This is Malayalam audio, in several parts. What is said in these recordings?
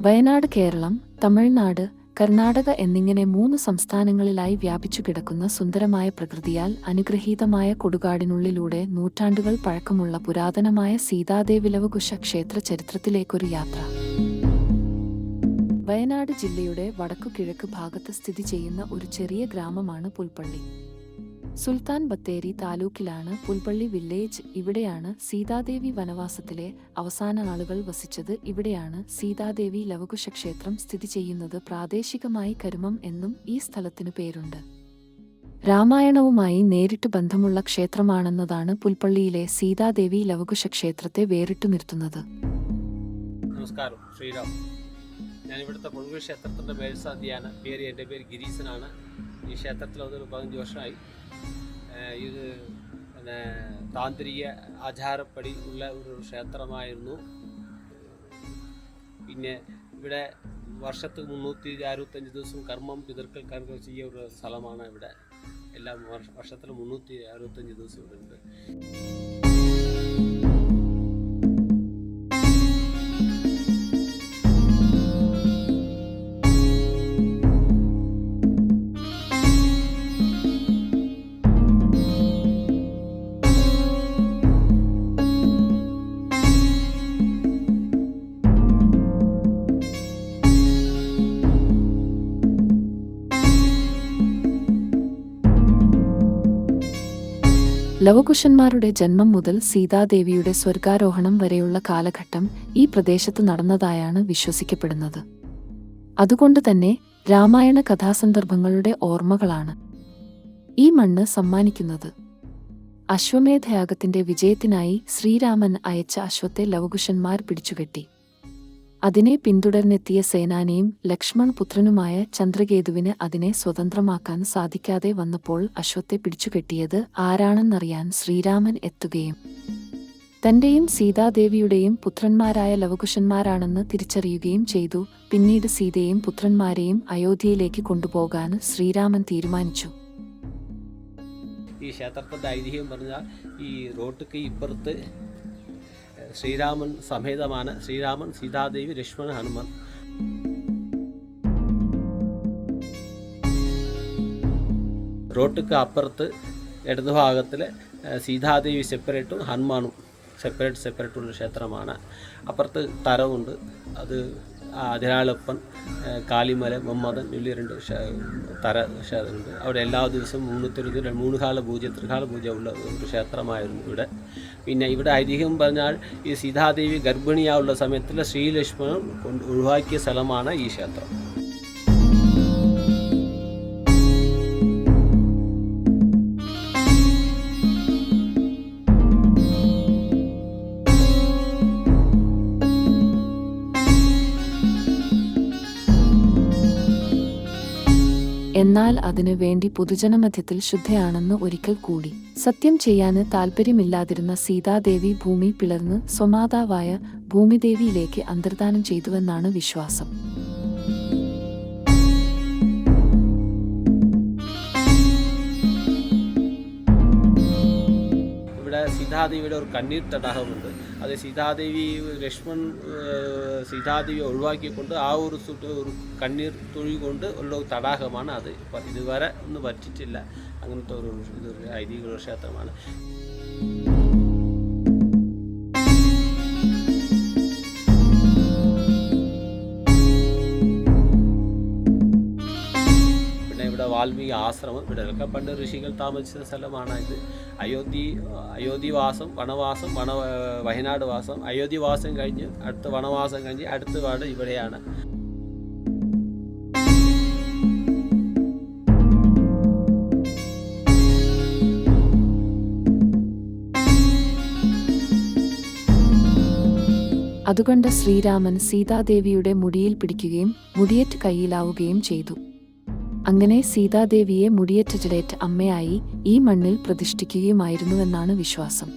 വയനാട് കേരളം തമിഴ്നാട് കർണാടക എന്നിങ്ങനെ മൂന്ന് സംസ്ഥാനങ്ങളിലായി വ്യാപിച്ചു കിടക്കുന്ന സുന്ദരമായ പ്രകൃതിയാൽ അനുഗ്രഹീതമായ കൊടുകാടിനുള്ളിലൂടെ നൂറ്റാണ്ടുകൾ പഴക്കമുള്ള പുരാതനമായ സീതാദേവിലവകുശ ക്ഷേത്ര ചരിത്രത്തിലേക്കൊരു യാത്ര. വയനാട് ജില്ലയുടെ വടക്കു കിഴക്ക് ഭാഗത്ത് സ്ഥിതി ചെയ്യുന്ന ഒരു ചെറിയ ഗ്രാമമാണ് പുൽപ്പള്ളി. സുൽത്താൻ ബത്തേരി താലൂക്കിലാണ് പുൽപ്പള്ളി വില്ലേജ് ഇവിടെയാണ് സീതാദേവി വനവാസത്തിലെ അവസാന നാളുകൾ വസിച്ചത്. ഇവിടെയാണ് സീതാദേവി ലവകുശ ക്ഷേത്രം സ്ഥിതി ചെയ്യുന്നത് പ്രാദേശികമായി കരുമം എന്നും ഈ സ്ഥലത്തിനു പേരുണ്ട്. രാമായണവുമായി നേരിട്ട് ബന്ധമുള്ള ക്ഷേത്രമാണെന്നതാണ് പുൽപ്പള്ളിയിലെ സീതാദേവി ലവകുശ ക്ഷേത്രത്തെ വേറിട്ടു നിർത്തുന്നത്. നമസ്കാരം ശ്രീരാം. ഞാൻ ഇവിടുത്തെ പുൽകുശ ക്ഷേത്രത്തിന്റെ മേൽസാധിയാണ് പേര് എന്റെ പേര് ഗിരീശനാണ്. ഈ ക്ഷേത്രത്തിൽ വന്നൊരു പതിനഞ്ച് വർഷമായി ഇത് പിന്നെ താന്ത്രിക ആചാരപ്പടി ഉള്ള ഒരു ക്ഷേത്രമായിരുന്നു. പിന്നെ ഇവിടെ വർഷത്തിൽ മുന്നൂറ്റി അറുപത്തഞ്ച് ദിവസം കർമ്മം പിതൃക്കൾക്കാർക്ക് ചെയ്യുന്ന ഒരു സ്ഥലമാണ് ഇവിടെ. എല്ലാം വർഷ- വർഷത്തിൽ മുന്നൂറ്റി അറുപത്തഞ്ച് ദിവസം ഇവിടെ ഉണ്ട്. ലവകുശന്മാരുടെ ജന്മം മുതൽ സീതാദേവിയുടെ സ്വർഗാരോഹണം വരെയുള്ള കാലഘട്ടം ഈ പ്രദേശത്ത് നടന്നതായാണ് വിശ്വസിക്കപ്പെടുന്നത്. അതുകൊണ്ട് തന്നെ രാമായണ കഥാസന്ദർഭങ്ങളുടെ ഓർമ്മകളാണ് ഈ മണ്ണ് സമ്മാനിക്കുന്നത്. അശ്വമേധയാഗത്തിന്റെ വിജയത്തിനായി ശ്രീരാമൻ അയച്ച അശ്വത്തെ ലവകുശന്മാർ പിടിച്ചുകെട്ടി. അതിനെ പിന്തുടർന്നെത്തിയ സേനാനിയും ലക്ഷ്മൺ പുത്രനുമായ ചന്ദ്രകേതുവിന് അതിനെ സ്വതന്ത്രമാക്കാൻ സാധിക്കാതെ വന്നപ്പോൾ അശ്വത്തെ പിടിച്ചുകെട്ടിയത് ആരാണെന്നറിയാൻ ശ്രീരാമൻ എത്തുകയും തന്റെയും സീതാദേവിയുടെയും പുത്രന്മാരായ ലവകുശന്മാരാണെന്ന് തിരിച്ചറിയുകയും ചെയ്തു. പിന്നീട് സീതയെയും പുത്രന്മാരെയും അയോധ്യയിലേക്ക് കൊണ്ടുപോകാൻ ശ്രീരാമൻ തീരുമാനിച്ചു. ഈ ക്ഷേത്രത്തിന്റെ ഐതിഹ്യം പറഞ്ഞാൽ ഈ റോട്ടിക്ക് ഇപ്പുറത്ത് ശ്രീരാമൻ സമേതമാണ്. ശ്രീരാമൻ സീതാദേവി ലക്ഷ്മണൻ ഹനുമാൻ. റോട്ടിക്ക് അപ്പുറത്ത് ഇടതു ഭാഗത്തിൽ സീതാദേവി സെപ്പറേറ്റും ഹനുമാനും. സെപ്പറേറ്റ് സെപ്പറേറ്റ് ഉള്ള ക്ഷേത്രമാണ്. അപ്പുറത്ത് തരവുണ്ട്. അത് അതിരാളപ്പൻ കാളിമല മമ്മതൻ വലിയ രണ്ട് തര ക്ഷേത്രമുണ്ട് അവിടെ എല്ലാ ദിവസവും മൂന്ന് മുന്നൂറ്റി മൂന്ന് കാല പൂജ ത്രികാല പൂജ ഉള്ള ഒരു ക്ഷേത്രമായിരുന്നു ഇവിടെ. പിന്നെ ഇവിടെ ഐതിഹ്യം പറഞ്ഞാൽ ഈ സീതാദേവി ഗർഭിണിയാവുള്ള സമയത്തിൽ ശ്രീലക്ഷ്മണൻ കൊണ്ട് ഒഴിവാക്കിയ സ്ഥലമാണ് ഈ ക്ഷേത്രം. എന്നാൽ അതിനു വേണ്ടി പൊതുജനമധ്യത്തിൽ ശുദ്ധയാണെന്ന് ഒരിക്കൽ കൂടി. സത്യം ചെയ്യാന് താല്പര്യമില്ലാതിരുന്ന സീതാദേവി ഭൂമി പിളർന്ന് സ്വമാതാവായ ഭൂമിദേവിയിലേക്ക് അന്തർദാനം ചെയ്തുവെന്നാണ് വിശ്വാസം. ഇവിടെ സീതാദേവിയുടെ ഒരു കണ്ണീർ തടാകമുണ്ട്. അത് സീതാദേവി ലക്ഷ്മൺ ഏഹ്, സീതാദേവി ഒഴിവാക്കിക്കൊണ്ട് ആ ഒരു സുട്ട് ഒരു കണ്ണീർ തുഴി കൊണ്ട് ഉള്ള ഒരു തടാകമാണ് അത് ഇപ്പം ഇതുവരെ ഒന്നും പറ്റിയിട്ടില്ല അങ്ങനത്തെ ഒരു ഇതൊരു ഐതിഹ്യ ക്ഷേത്രമാണ് വാൽമീകി ആശ്രമം. ഇവിടെ ഒക്കെ പണ്ട് ഋഷികൾ താമസിച്ച സ്ഥലമാണ് ഇത്. അയോധ്യ അയോധ്യവാസം വനവാസം വന വയനാട് വാസം അയോധ്യവാസം കഴിഞ്ഞ് അടുത്ത വനവാസം കഴിഞ്ഞ് അടുത്ത പാട് ഇവിടെയാണ്. അതുകൊണ്ട് ശ്രീരാമൻ സീതാദേവിയുടെ മുടിയിൽ പിടിക്കുകയും മുടിയേറ്റ് കയ്യിലാവുകയും ചെയ്തു. അങ്ങനെ സീതാദേവിയെ മുടിയേറ്റ അമ്മയായി ഈ മണ്ണിൽ പ്രതിഷ്ഠിക്കുകയുമായിരുന്നുവെന്നാണ് വിശ്വാസം.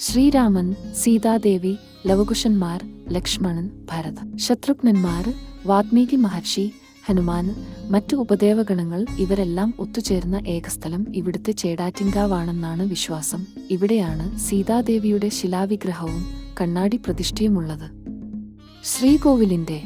ശ്രീരാമൻ സീതാദേവി ലവകുശന്മാർ ലക്ഷ്മണൻ ഭരത് ശത്രുഘ്നന്മാർ വാത്മീകി മഹർഷി ഹനുമാൻ മറ്റു ഉപദേവഗണങ്ങൾ ഇവരെല്ലാം ഒത്തുചേർന്ന ഏകസ്ഥലം ഇവിടുത്തെ ചേടാറ്റിങ്കാവാണെന്നാണ് വിശ്വാസം. ഇവിടെയാണ് സീതാദേവിയുടെ ശിലാവിഗ്രഹവും കണ്ണാടി പ്രതിഷ്ഠയുമുള്ളത്. ശ്രീകോവിലിന്റെ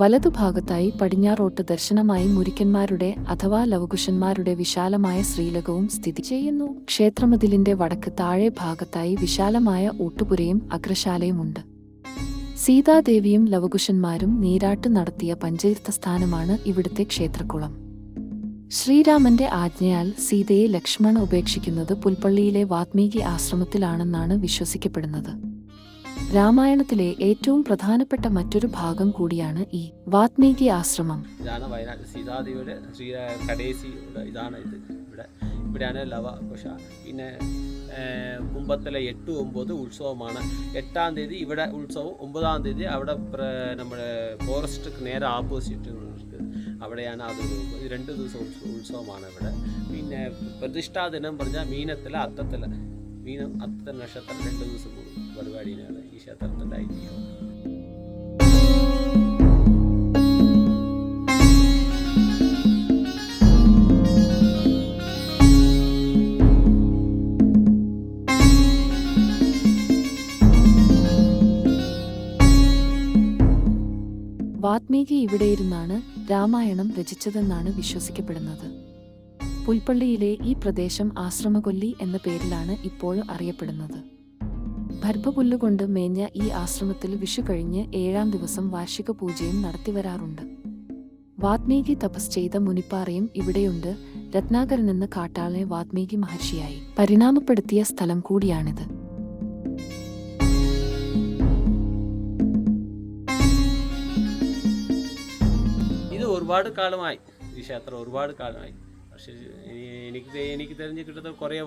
വലതുഭാഗത്തായി പടിഞ്ഞാറോട്ട് ദർശനമായി മുരിക്കന്മാരുടെ അഥവാ ലവകുശന്മാരുടെ വിശാലമായ ശ്രീലകവും സ്ഥിതി ചെയ്യുന്നു. ക്ഷേത്രമതിലിന്റെ വടക്ക് താഴെ ഭാഗത്തായി വിശാലമായ ഊട്ടുപുരയും അഗ്രശാലയുമുണ്ട്. സീതാദേവിയും ലവകുശന്മാരും നീരാട്ട് നടത്തിയ പഞ്ചതീർത്ഥസ്ഥാനമാണ് ഇവിടുത്തെ ക്ഷേത്രക്കുളം ശ്രീരാമന്റെ ആജ്ഞയാൽ സീതയെ ലക്ഷ്മണ ഉപേക്ഷിക്കുന്നത് പുൽപ്പള്ളിയിലെ വാത്മീകി ആശ്രമത്തിലാണെന്നാണ് വിശ്വസിക്കപ്പെടുന്നത്. രാമായണത്തിലെ ഏറ്റവും പ്രധാനപ്പെട്ട മറ്റൊരു ഭാഗം കൂടിയാണ് ഈ വാത്മീകി ആശ്രമം. ഇതാണ് വയനാട് സീതാദേവിയുടെ ശ്രീ കടേസിയുടെ ഇതാണ് ഇത്. ഇവിടെ ഇവിടെയാണ് ലവകുശ പിന്നെ ഏഹ്, കുംഭത്തിലെ എട്ട് ഒമ്പത് ഉത്സവമാണ്. എട്ടാം തീയതി ഇവിടെ ഉത്സവം ഒമ്പതാം തീയതി അവിടെ നമ്മുടെ ഫോറസ്റ്റ് നേരെ ആപ്പോസിറ്റ് അവിടെയാണ് അത് രണ്ട് ദിവസം ഉത്സവമാണ് ഇവിടെ. പിന്നെ പ്രതിഷ്ഠാ ദിനം പറഞ്ഞാൽ മീനത്തിലെ അത്തത്തിലെ മീനം അത്ത നക്ഷത്രം രണ്ട് ദിവസം കൂടും പരിപാടിയാണ് ഈ ക്ഷേത്രത്തിന്റെ വാത്മീകി ഇവിടെയിരുന്നാണ് രാമായണം രചിച്ചതെന്നാണ് വിശ്വസിക്കപ്പെടുന്നത്. പുൽപ്പള്ളിയിലെ ഈ പ്രദേശം ആശ്രമകൊല്ലി എന്ന പേരിലാണ് ഇപ്പോഴും അറിയപ്പെടുന്നത്. ഭർഭപുല്ലുകൊണ്ട് മേഞ്ഞ ഈ ആശ്രമത്തിൽ വിഷു കഴിഞ്ഞ് ഏഴാം ദിവസം വാർഷിക പൂജയും നടത്തിവരാറുണ്ട്. വാത്മീകി തപസ് ചെയ്ത മുനിപ്പാറയും ഇവിടെയുണ്ട്. രത്നാകരൻ എന്ന കാട്ടാളനെ വാത്മീകി മഹർഷിയായി പരിണാമപ്പെടുത്തിയ സ്ഥലം കൂടിയാണിത്. ഇത് ഒരുപാട് കാലമായി. ഈ ക്ഷേത്രം ഒരുപാട് കാലമായി. പക്ഷേ എനിക്ക് എനിക്ക് തെരഞ്ഞെടുത്തത് കുറേ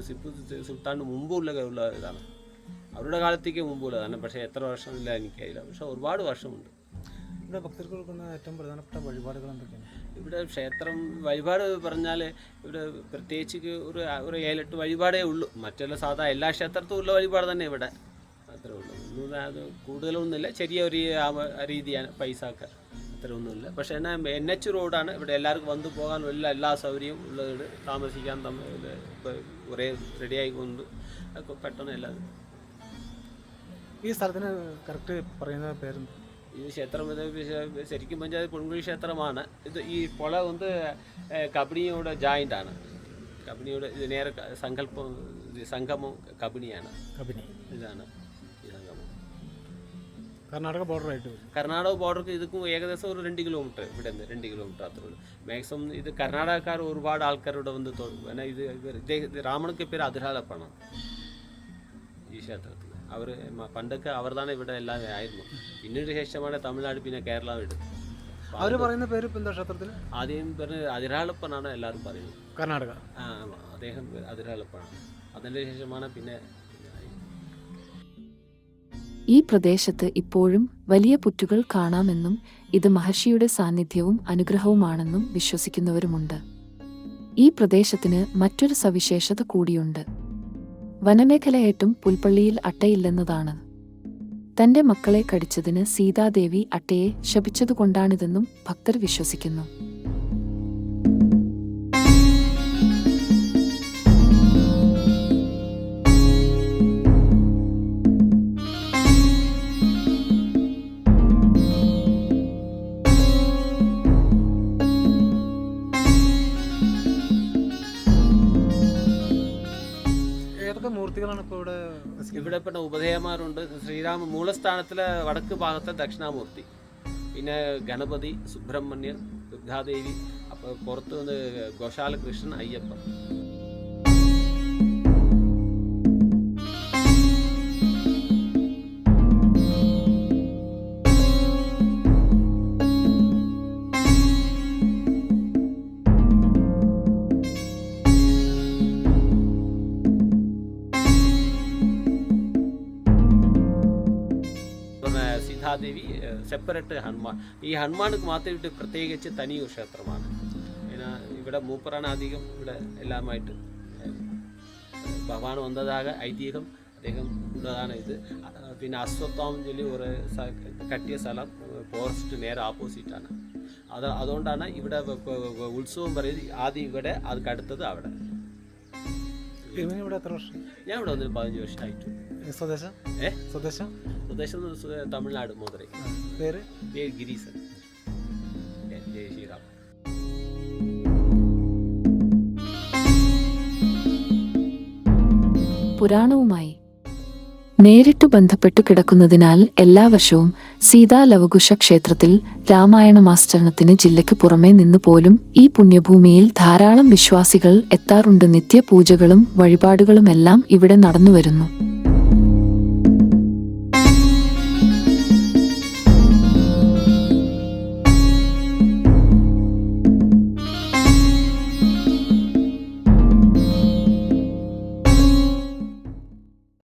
സിപ്പു സുൽത്താൻ മുമ്പുള്ള ഇതാണ്. അവരുടെ കാലത്തേക്ക് മുമ്പുള്ളതാണ് പക്ഷേ എത്ര വർഷം വർഷമില്ല എനിക്കറിയില്ല. പക്ഷേ ഒരുപാട് വർഷമുണ്ട്. ഇവിടെ ഭക്തർക്ക് കൊടുക്കുന്ന ഏറ്റവും പ്രധാനപ്പെട്ട വഴിപാടുകൾ എന്തൊക്കെയാണ്? ഇവിടെ ക്ഷേത്രം വഴിപാട് പറഞ്ഞാൽ ഇവിടെ പ്രത്യേകിച്ച് ഒരു ഒരു ഏഴെട്ട് വഴിപാടേ ഉള്ളൂ. മറ്റുള്ള സാധാ എല്ലാ ക്ഷേത്രത്തും ഉള്ള വഴിപാട് തന്നെ ഇവിടെ അത്രേ ഉള്ളൂ. അത് കൂടുതലൊന്നുമില്ല. ചെറിയ ഒരു രീതിയാണ് പൈസ ഒക്കെ അത്ര ഒന്നുമില്ല. പക്ഷേ എന്നാൽ എൻ എച്ച് റോഡാണ്. ഇവിടെ എല്ലാവർക്കും വന്നു പോകാൻ എല്ലാ എല്ലാ സൗകര്യവും ഉള്ളത്. താമസിക്കാൻ തമ്മിൽ ഇപ്പോൾ റെഡിയായിക്കൊണ്ട് പെട്ടെന്ന് എല്ലാം ഈ സ്ഥലത്തിന് കറക്റ്റ് പറയുന്ന പേര് ഈ ക്ഷേത്രം ശരിക്കും പറഞ്ഞാൽ പൊൻകുഴി ക്ഷേത്രമാണ്. ഇത് ഈ പുഴ വന്ന് കബനിയോട് ജോയിന്റ് ആണ്. കബനിയോട് ഇത് നേരെ സങ്കല്പം സംഗമം കബനിയാണ് കബിനി ഇതാണ് ഈ സംഗമം. കർണാടക ബോർഡറായിട്ട് കർണാടക ബോർഡർക്ക് ഇതുക്കും ഏകദേശം ഒരു രണ്ട് കിലോമീറ്റർ ഇവിടെ നിന്ന് രണ്ട് കിലോമീറ്റർ അത്രേ ഉള്ളൂ. മാക്സിമം ഇത് കർണാടകക്കാർ ഒരുപാട് ആൾക്കാർ ഇവിടെ വന്ന് തോന്നുന്നു പിന്നെ ഇത് രാമണക്ക് പേര് അതിരാലപ്പാണ് ഈ ക്ഷേത്രത്തിൽ. അവർ പണ്ടൊക്കെ തന്നെ ഇവിടെ എല്ലാം ആയിരുന്നു. പിന്നീട് ശേഷമാണ് തമിഴ്നാട് പിന്നെ കേരള വീട് അവർ പറയുന്ന പേര് എന്താ ക്ഷേത്രത്തിൽ ആദ്യം പറഞ്ഞ അതിരാളപ്പനാണ് എല്ലാവരും പറയുന്നത്. കർണാടക. ആ അദ്ദേഹം അതിരാളപ്പനാണ്. അതിന്റെ ശേഷമാണ് പിന്നെ ഈ പ്രദേശത്ത് ഇപ്പോഴും വലിയ പുറ്റുകൾ കാണാമെന്നും ഇത് മഹർഷിയുടെ സാന്നിധ്യവും അനുഗ്രഹവുമാണെന്നും വിശ്വസിക്കുന്നവരുമുണ്ട്. ഈ പ്രദേശത്തിന് മറ്റൊരു സവിശേഷത കൂടിയുണ്ട്. വനമേഖലയായിട്ടും പുൽപ്പള്ളിയിൽ അട്ടയില്ലെന്നതാണ്. തന്റെ മക്കളെ കടിച്ചതിന് സീതാദേവി അട്ടയെ ശപിച്ചതുകൊണ്ടാണിതെന്നും ഭക്തർ വിശ്വസിക്കുന്നു. മൂർത്തികളാണ് ഇപ്പോൾ ഇവിടെ? ഇവിടെ പെട്ട ഉപദേയന്മാരുണ്ട്. ശ്രീരാമ മൂലസ്ഥാനത്തിലെ വടക്ക് ഭാഗത്തെ ദക്ഷിണാമൂർത്തി. പിന്നെ ഗണപതി സുബ്രഹ്മണ്യൻ ദുർഗാദേവി അപ്പോൾ പുറത്ത് നിന്ന് ഗോശാലകൃഷ്ണൻ അയ്യപ്പൻ. സീതാദേവി സെപ്പറേറ്റ് ഹനുമാൻ. ഈ ഹനുമാനുക്ക് മാത്രമായിട്ട് പ്രത്യേകിച്ച് തനിയൊരു ക്ഷേത്രമാണ്. പിന്നെ ഇവിടെ മൂപ്പറാണ് അധികം ഇവിടെ എല്ലാമായിട്ട് ഏഹ്, ഭഗവാൻ വന്നതാക ഐതിഹ്യം അദ്ദേഹം ഉള്ളതാണ് ഇത്. പിന്നെ അശ്വത്ഥാമം ചൊല്ലി ഒരു കട്ടിയ സ്ഥലം ഫോറസ്റ്റ് നേരെ ഓപ്പോസിറ്റാണ്. അത് അതുകൊണ്ടാണ് ഇവിടെ ഉത്സവം പറയുന്നത് ആദ്യം ഇവിടെ അത് കടുത്തത് അവിടെ. ഇവിടെ എത്ര വർഷം? ഞാൻ ഇവിടെ വന്നിട്ട് പതിനഞ്ച് വർഷമായിട്ടു. സ്വദേശം? ഏ? സ്വദേശം? സ്വദേശം തമിഴ്നാട് മധുരൈ. പേര്? പേര് ഗിരീസൻ ജയ ശ്രീറാം. പുരാണവുമായി നേരിട്ടു ബന്ധപ്പെട്ടു കിടക്കുന്നതിനാൽ എല്ലാ വർഷവും സീതാ ലവകുശ ക്ഷേത്രത്തിൽ രാമായണ മാസ്റ്റരണത്തിന് ജില്ലയ്ക്ക് പുറമേ നിന്ന് പോലും ഈ പുണ്യഭൂമിയിൽ ധാരാളം വിശ്വാസികൾ എത്താറുണ്ട് നിത്യപൂജകളും വഴിപാടുകളുമെല്ലാം ഇവിടെ നടന്നുവരുന്നു.